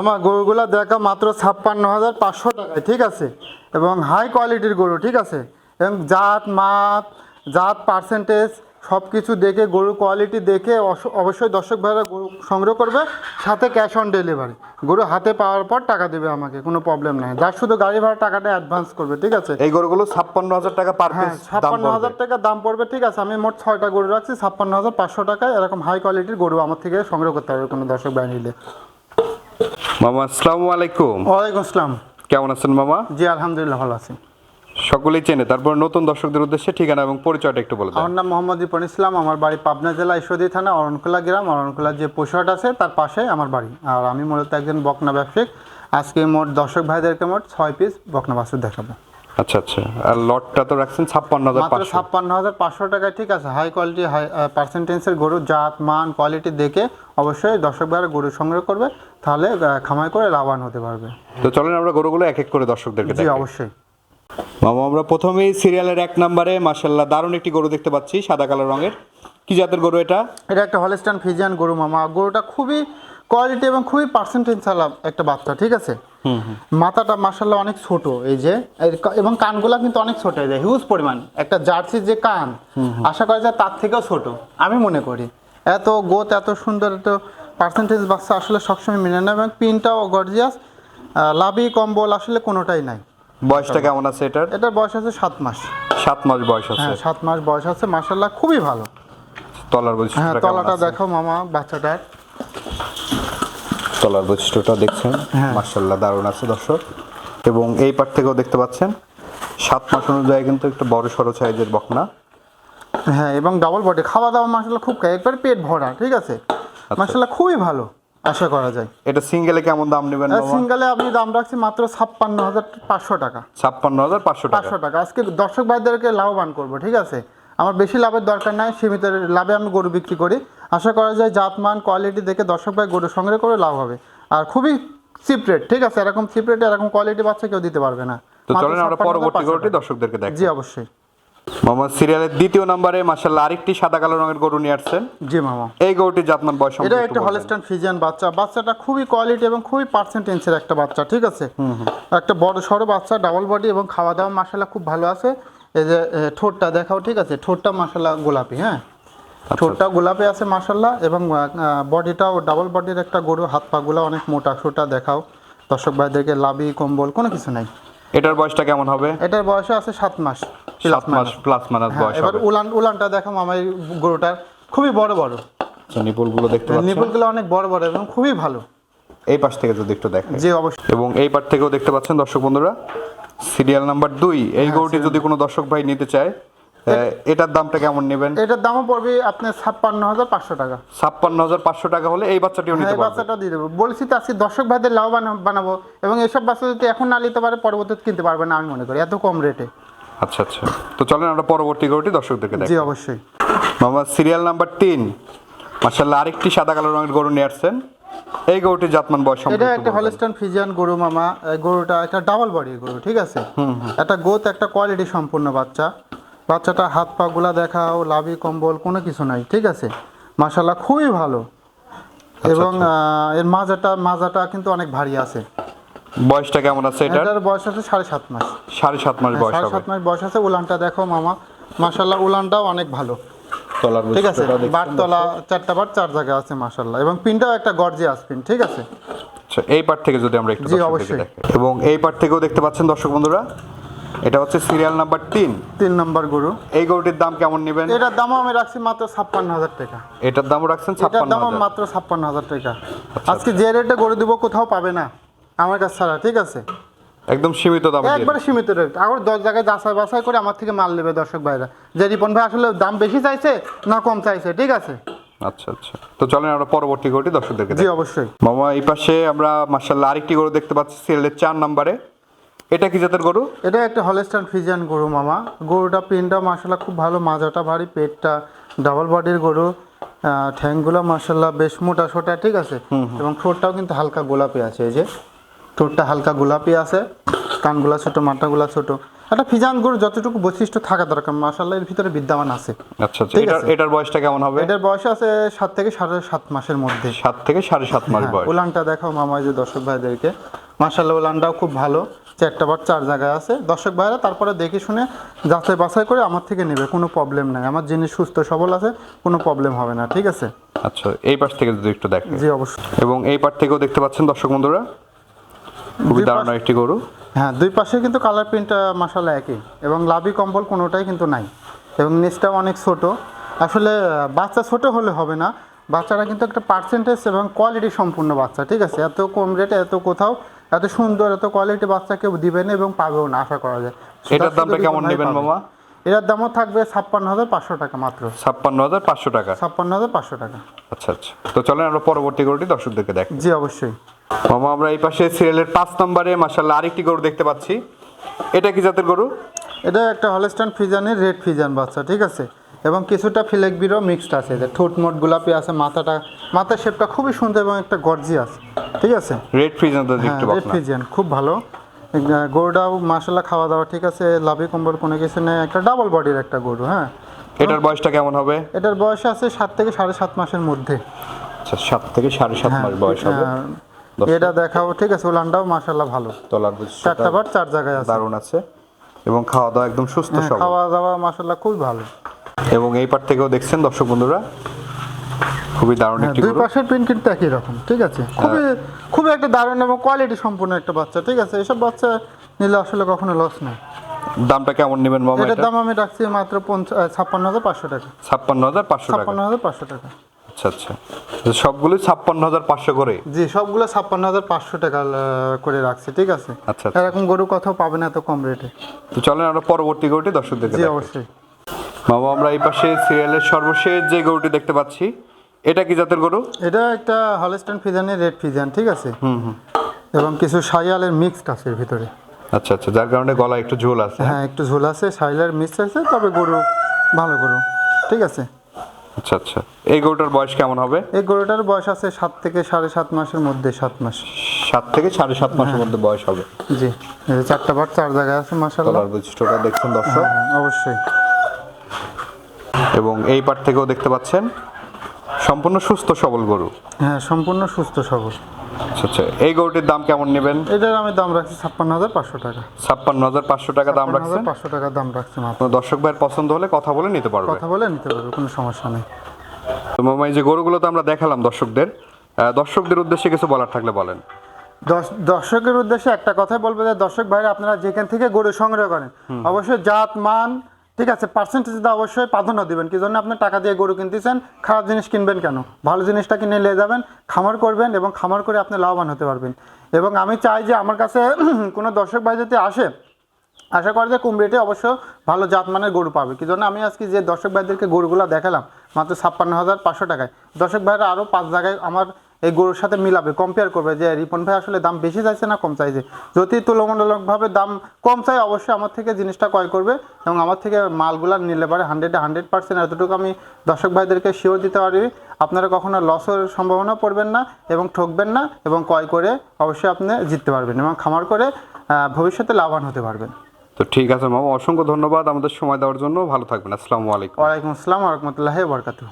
আমার গরুগুলো দেখা মাত্র ছাপ্পান্ন হাজার পাঁচশো টাকায় ঠিক আছে? এবং হাই কোয়ালিটির গরু ঠিক আছে? এবং জাত মাপ জাত পার্সেন্টেজ সব কিছু দেখে গরুর কোয়ালিটি দেখে অবশ্যই দর্শক ভাইরা গরু সংগ্রহ করবে সাথে ক্যাশ অন ডেলিভারি গরু হাতে পাওয়ার পর টাকা দেবে আমাকে কোনো প্রবলেম নাই। যার শুধু গাড়ি ভাড়া টাকাটা অ্যাডভান্স করবে ঠিক আছে? এই গরুগুলো ছাপ্পান্ন হাজার টাকা পার হ্যাঁ ছাপ্পান্ন হাজার টাকা দাম পড়বে ঠিক আছে? আমি মোট ছয়টা গরু রাখছি ছাপ্পান্ন হাজার পাঁচশো টাকায় এরকম হাই কোয়ালিটির গরু আমার থেকে সংগ্রহ করতে হবে কোনো দর্শক ভাই নিলে। মামা আসসালামু আলাইকুম। ওয়ালাইকুম আসসালাম। কেমন আছেন মামা? জি আলহামদুলিল্লাহ ভালো আছি। সকলেই চেনে। তারপর নতুন দর্শকদের উদ্দেশ্যে ঠিকানা এবং পরিচয়টা একটু বলে আমার নাম মোহাম্মদ ইপন ইসলাম। আমার বাড়ি পাবনা জেলা ঈশ্বরদী থানা অরণকুলা গ্রাম। অরণখোলা যে পশুহাট আছে তার পাশে আমার বাড়ি। আর আমি মূলত একজন বকনা ব্যবসায়িক আজকে মোট দর্শক ভাইদেরকে মোট ছয় পিস বকনা বাছুর দেখাবো। আচ্ছা আচ্ছা। আর লটটা তো রাখছেন ছাপ্পান্ন হাজার মাত্র ছাপ্পান্ন হাজার পাঁচশো টাকায় ঠিক আছে? হাই কোয়ালিটি হাই পার্সেন্টেন্সের গরু জাত মান কোয়ালিটি দেখে অবশ্যই দর্শক ভাইরা গরু সংগ্রহ করবে। তাহলে খামাই করে লাভবান হতে পারবে। তো চলেন আমরা গরুগুলো এক এক করে দর্শকদেরকে জি অবশ্যই। মামা আমরা প্রথমেই সিরিয়ালের এক নম্বরে মাসাল্লাহ দারুণ একটি গরু দেখতে পাচ্ছি সাদা কালো রঙের। কি জাতের গরু এটা? এটা একটা হলস্টান ফিজিয়ান গরু মামা। গরুটা খুবই কোয়ালিটি এবং খুবই পার্সেন্টেজ চালা একটা বাচ্চা ঠিক আছে? মাথাটা মাসাল্লাহ অনেক ছোট এই যে এবং কানগুলা কিন্তু অনেক ছোট এই যে হিউজ পরিমাণ। একটা জার্সির যে কান আশা করা যায় তার থেকেও ছোট আমি মনে করি। এত গোত এত সুন্দর এত পার্সেন্টেজ বাচ্চা আসলে সবসময় মেনে নেয় এবং পিনটাও গর্জিয়াস লাভি কম্বল আসলে কোনোটাই নাই। বয়সটা কেমন আছে এটার? এটার বয়স আছে সাত মাস। সাত মাস বয়স আছে। হ্যাঁ সাত মাস বয়স আছে মাসাল্লাহ খুবই ভালো। তলার হ্যাঁ তলাটা দেখো মামা বাচ্চাটার। তলার বৈশিষ্ট্যটা দেখছেন। হ্যাঁ। মার্শাল্লাহ দারুণ আছে দর্শক। এবং এই পার থেকেও দেখতে পাচ্ছেন সাত মাস অনুযায়ী কিন্তু একটু বড় সড়ো সাইজের বকনা। হ্যাঁ এবং ডাবল বডি খাওয়া দাওয়া মার্শাল্লাহ খুব খায় একবার পেট ভরা ঠিক আছে? মার্শাল্লাহ খুবই ভালো আশা করা যায়। এটা সিঙ্গেলে কেমন দাম নেবেন বাবা? সিঙ্গেলে আপনি দাম রাখছি মাত্র ছাপ্পান্ন হাজার পাঁচশো টাকা। ছাপ্পান্ন হাজার পাঁচশো টাকা। পাঁচশো টাকা। আজকে দর্শক ভাইদেরকে লাভবান করব ঠিক আছে? আমার বেশি লাভের দরকার নাই সীমিত লাভে আমি গরু বিক্রি করি। আশা করা যায় জাতমান কোয়ালিটি দেখে দর্শক ভাই গরু সংগ্রহ করে লাভ হবে। আর খুবই চিপ রেট ঠিক আছে? এরকম চিপ রেটে এরকম কোয়ালিটি বাচ্চা কেউ দিতে পারবে না। তো চলেন আমরা পরবর্তী গরুটি দর্শকদেরকে দেখ জি অবশ্যই। মোহাম্মদ সিরিয়ালের দ্বিতীয় নম্বরে মার্শাল্লাহ আরেকটি সাদা কালো রঙের গরু নিয়ে আসছেন। জি মামা। এই গরুটির জাতমান বয়স এটা একটা হলস্টাইন ফিজিয়ান বাচ্চা। বাচ্চাটা খুবই কোয়ালিটি এবং খুবই পার্সেন্টেন্সের একটা বাচ্চা ঠিক আছে? একটা বড় সড়ো বাচ্চা ডাবল বডি এবং খাওয়া দাওয়া মাসাল্লাহ খুব ভালো আছে। এই যে ঠোঁটটা দেখাও ঠিক আছে? ঠোঁটটা মাসাল্লাহ গোলাপি হ্যাঁ? ঠোঁটটা গোলাপে আছে মাসাল্লাহ এবং বডিটাও ডাবল বডির একটা গরু হাত পাগুলো অনেক মোটা সোটা দেখাও। দর্শক ভাইদেরকে লাভি কম্বল কোনো কিছু নাই। এটার বয়সটা কেমন হবে? এটার বয়স আছে সাত মাস সাত মাস প্লাস মাইনাস হ্যাঁ, বয়স এবার উলান উলানটা দেখাম আমার গরুটার। খুবই বড় বড়। নিপুলগুলো দেখতে পাচ্ছেন? নিপুলগুলো অনেক বড় বড় এবং খুবই ভালো। এই পাশ থেকে যদি একটু দেখেন। জি অবশ্যই। এবং এই পার থেকেও দেখতে পাচ্ছেন দর্শক বন্ধুরা। সিরিয়াল নাম্বার দুই। এই গরুটি যদি কোনো দর্শক ভাই নিতে চায় এটার দামটা কেমন নেবেন? এটার দামও পড়বে আপনার ছাপ্পান্ন হাজার পাঁচশো টাকা। ছাপ্পান্ন হাজার পাঁচশো টাকা হলে এই বাচ্চাটিও হ্যাঁ নিতে পারবে। বাচ্চাটা দিয়ে দেবো। বলছি তো আজকে দর্শক ভাইদের লাভবান বানাবো এবং এসব বাচ্চা যদি এখন না নিতে পারে পরবর্তীতে কিনতে পারবে না আমি মনে করি। এত কম রেটে আচ্ছা আচ্ছা। তো চলেন আমরা পরবর্তী গরুটি দর্শকদেরকে জি দেখি অবশ্যই। মামা সিরিয়াল নাম্বার তিন। মার্শাল্লাহ আরেকটি সাদা কালো রঙের গরু নিয়ে আসছেন। এই গরুটির জাতমান বয়স এটা একটা। হলস্টান ফিজিয়ান গরু মামা। এই গরুটা একটা ডাবল বডি গরু ঠিক আছে? একটা গোত একটা কোয়ালিটি সম্পূর্ণ বাচ্চা। বাচ্চাটা হাত পা গুলা দেখাও লাভি কম্বল কোনো কিছু নাই ঠিক আছে? মাশাল্লাহ খুবই ভালো। এবং এর মাজাটা মাজাটা কিন্তু অনেক ভারী আছে। বয়সটা কেমন আছে এটার? এটার বয়স আছে সাড়ে সাত মাস। সাড়ে সাত মাস বয়স সাড়ে সাত মাস বয়স আছে উলানটা দেখো মামা। মাশাল্লাহ উলানটাও অনেক ভালো। তলার ঠিক আছে? বারতলা চারটা বার চার জায়গা আছে মাশাল্লাহ এবং পিনটাও একটা গর্জিয়াস পিন ঠিক আছে? আচ্ছা এই পার্ট থেকে যদি আমরা একটু। এবং এই পার্ট থেকেও দেখতে পাচ্ছেন দর্শক বন্ধুরা এটা হচ্ছে সিরিয়াল নাম্বার তিন। তিন নাম্বার গরু। এই গরুটির দাম কেমন নেবেন? এটার দামও আমি রাখছি মাত্র ছাপ্পান্ন হাজার টাকা। এটার দামও রাখছেন এটার হাজার। মাত্র ছাপ্পান্ন হাজার টাকা। আজকে যে রেটে গরু দিব কোথাও পাবে না আমার কাছে ছাড়া ঠিক আছে? একদম সীমিত দাম একবারে সীমিত রেট আবার দশ জায়গায় যাচাই বাছাই করে আমার থেকে মাল নেবে দর্শক ভাইরা। যে রিপন ভাই আসলে দাম বেশি চাইছে না কম চাইছে ঠিক আছে? আচ্ছা আচ্ছা। তো চলেন আমরা পরবর্তী গরুটি দর্শকদেরকে জি অবশ্যই। মামা এই পাশে আমরা মার্শাল্লাহ আরেকটি গরু দেখতে পাচ্ছি সিরিয়ালের চার নম্বরে এটা কি জাতের গরু? এটা একটা হলস্টান ফিজিয়ান গরু মামা। গরুটা পিনটা মাসাল্লাহ খুব ভালো মাজাটা ভারী পেটটা ডাবল বডির গরু। ঠ্যাংগুলো মাসাল্লাহ বেশ মোটা সোটা ঠিক আছে? এবং ঠোঁটটাও কিন্তু হালকা গোলাপি আছে এই যে। ঠোঁটটা হালকা গোলাপি আছে কানগুলা ছোট মাথাগুলা ছোট। একটা ফিজান গরু যতটুকু বৈশিষ্ট্য থাকা দরকার মাসাল্লাহ এর ভিতরে বিদ্যমান আছে। আচ্ছা আচ্ছা। ঠিক এটার আছে। এটার বয়সটা কেমন হবে? এটার বয়স আছে সাত থেকে সাড়ে সাত মাসের মধ্যে। সাত থেকে সাড়ে সাত মাস হ্যাঁ, বয়স। উলানটা দেখাও মামা যে দর্শক ভাইদেরকে। মাসাল্লাহ উলানটাও খুব ভালো। চারটা বার চার জায়গায় আছে। দর্শক ভাইরা তারপরে দেখে শুনে যাচাই বাছাই করে আমার থেকে নেবে কোনো প্রবলেম নাই। আমার জিনিস সুস্থ সবল আছে কোনো প্রবলেম হবে না ঠিক আছে? আচ্ছা এই পাশ থেকে যদি একটু দেখেন। জি অবশ্যই। এবং এই পাশ থেকেও দেখতে পাচ্ছেন দর্শক বন্ধুরা? খুবই দারুণ একটি গরু। হ্যাঁ দুই পাশে কিন্তু কালার প্রিন্টটা মাসাল্লাহ একই। এবং লাভি কম্বল কোনোটাই কিন্তু নাই। এবং নিচটাও অনেক ছোট। আসলে বাচ্চা ছোট হলে হবে না। বাচ্চারা কিন্তু একটা পার্সেন্টেজ এবং কোয়ালিটি সম্পূর্ণ বাচ্চা ঠিক আছে? এত কম রেটে এত কোথাও এত সুন্দর এত কোয়ালিটি বাচ্চা কেউ দিবে না এবং পাবেও না আশা করা যায়। এটার দামটা কেমন নেবেন মামা? এটার দামও থাকবে ছাপ্পান্ন হাজার পাঁচশো টাকা মাত্র। ছাপ্পান্ন হাজার পাঁচশো টাকা? ছাপ্পান্ন হাজার পাঁচশো টাকা। আচ্ছা আচ্ছা। তো চলেন আমরা পরবর্তী গরুটি দর্শকদেরকে দেখ জি অবশ্যই। মামা আমরা এই পাশে সিরিয়ালের পাঁচ নম্বরে মাসাল্লাহ আরেকটি গরু দেখতে পাচ্ছি। এটা কি জাতের গরু? এটা একটা হলস্টান ফিজানের রেড ফিজান বাচ্চা ঠিক আছে? এবং কিছুটা ফিলেক বিরো মিক্সড আছে। এদের ঠোঁট মোট গোলাপি আছে মাথাটা মাথার শেপটা খুবই সুন্দর এবং একটা গর্জি আছে ঠিক আছে? রেড ফ্রিজন তো হ্যাঁ একটু রেড ফিজিয়ান খুব ভালো। গরুটাও মাসাল্লাহ খাওয়া দাওয়া ঠিক আছে? লাভি কম্বল কোনো কিছু নেই। একটা ডাবল বডির একটা গরু হ্যাঁ? এটার বয়সটা কেমন হবে? এটার বয়স আছে সাত থেকে সাড়ে সাত মাসের মধ্যে। আচ্ছা সাত থেকে সাড়ে সাত মাস বয়স হবে। হ্যাঁ, এটা দেখাও ঠিক আছে? উলানটাও মাসাল্লাহ ভালো। তলার চারটা বার চার জায়গায় আছে। দারুণ আছে। এবং খাওয়া দাওয়া একদম সুস্থ হ্যাঁ, সবল। খাওয়া দাওয়া মাসাল্লাহ খুব ভালো। এবং এই পার থেকেও দেখছেন দর্শক বন্ধুরা খুবই দারুণ হ্যাঁ, একটি দুই হ্যাঁ। পাশের প্রিন্ট কিন্তু একই রকম ঠিক আছে? খুবই খুবই একটা দারুণ এবং কোয়ালিটি সম্পূর্ণ একটা বাচ্চা ঠিক আছে? এসব বাচ্চা নিলে আসলে কখনো লস নেই। দামটা কেমন নেবেন মামা এটার দাম আমি রাখছি মাত্র ছাপ্পান্ন হাজার পাঁচশো টাকা। ছাপ্পান্ন হাজার পাঁচশো ছাপ্পান্ন হাজার পাঁচশো টাকা। আচ্ছা আচ্ছা। তো সবগুলোই ছাপ্পান্ন হাজার পাঁচশো করে? জি সবগুলো ছাপ্পান্ন হাজার পাঁচশো টাকা করে রাখছি ঠিক আছে? আচ্ছা, আচ্ছা। এরকম গরু কোথাও পাবেন এত কম রেটে তো চলেন আমরা পরবর্তী গরুটি দর্শকদেরকে জি অবশ্যই। মামা আমরা এই পাশে সিরিয়ালের সর্বশেষ যে গরুটি দেখতে পাচ্ছি এটা কি জাতের গরু? এটা একটা হলস্টাইন ফিজানের রেড ফিজান ঠিক আছে? হুম এবং কিছু শায়ালের মিক্সড আছে এর ভিতরে। আচ্ছা আচ্ছা যার কারণে গলা একটু ঝোল আছে হ্যাঁ? একটু ঝোল আছে সাইলের মিক্স আছে তবে গরু ভালো গরু ঠিক আছে? আচ্ছা আচ্ছা। এই গরুটার বয়স কেমন হবে? এই গরুটার বয়স আছে সাত থেকে সাড়ে সাত মাসের মধ্যে সাত মাস। সাত থেকে সাড়ে সাত মাসের মধ্যে বয়স হবে। জি চারটা বার চার জায়গায় আছে মাসাল্লাহ গলার বৈশিষ্ট্যটা দেখছেন দর্শক। অবশ্যই। এবং এই পার থেকেও দেখতে পাচ্ছেন সম্পূর্ণ সুস্থ সবল গরু? হ্যাঁ সম্পূর্ণ সুস্থ সবল। আচ্ছা আচ্ছা। এই গরুটির দাম কেমন নেবেন? এটার আমি দাম রাখছি ছাপ্পান্ন হাজার পাঁচশো টাকা। ছাপ্পান্ন হাজার পাঁচশো টাকা দাম রাখছেন? পাঁচশো টাকা দাম রাখছি মাত্র। দর্শক ভাইয়ের পছন্দ হলে কথা বলে নিতে পারবে। কথা বলে নিতে পারবে কোনো সমস্যা নেই। তো মামা এই যে গরুগুলো তো আমরা দেখালাম দর্শকদের দর্শকদের উদ্দেশ্যে কিছু বলার থাকলে বলেন। দর্শকের উদ্দেশ্যে একটা কথাই বলব যে দর্শক ভাইরা আপনারা যেখান থেকে গরু সংগ্রহ করেন অবশ্যই জাত মান ঠিক আছে পার্সেন্টেজ অবশ্যই প্রাধান্য দিবেন। কি জন্য? আপনি টাকা দিয়ে গরু কিনতেছেন, খারাপ জিনিস কিনবেন কেন? ভালো জিনিসটা কিনে নিয়ে যাবেন, খামার করবেন এবং খামার করে আপনি লাভবান হতে পারবেন। এবং আমি চাই যে আমার কাছে কোনো দর্শক ভাই যদি আসে, আশা করি যে কম রেটে অবশ্য ভালো জাতমানের গরু পাবে। কি জন্য? আমি আজকে যে দর্শক ভাইদেরকে গরুগুলো দেখালাম, মাত্র ছাপ্পান্ন হাজার পাঁচশো টাকায়। দর্শক ভাইরা আরও পাঁচ জায়গায় আমার এই গরুর সাথে মিলাবে কম্পেয়ার করবে যে রিপন ভাই আসলে দাম বেশি চাইছে না কম চাইছে? যদি তুলনামূলকভাবে দাম কম চাই অবশ্যই আমার থেকে জিনিসটা ক্রয় করবে এবং আমার থেকে মালগুলা নিলে পারে হান্ড্রেডে হান্ড্রেড পার্সেন্ট এতটুকু আমি দর্শক ভাইদেরকে শিওর দিতে পারি। আপনারা কখনো লসের সম্ভাবনা পড়বেন না এবং ঠকবেন না এবং ক্রয় করে অবশ্যই আপনি জিততে পারবেন এবং খামার করে ভবিষ্যতে লাভবান হতে পারবেন। তো ঠিক আছে মামা অসংখ্য ধন্যবাদ আমাদের সময় দেওয়ার জন্য। ভালো থাকবেন আসসালামু আলাইকুম। ওয়ালাইকুম আসসালাম রহমতুল্লাহ বরকাতু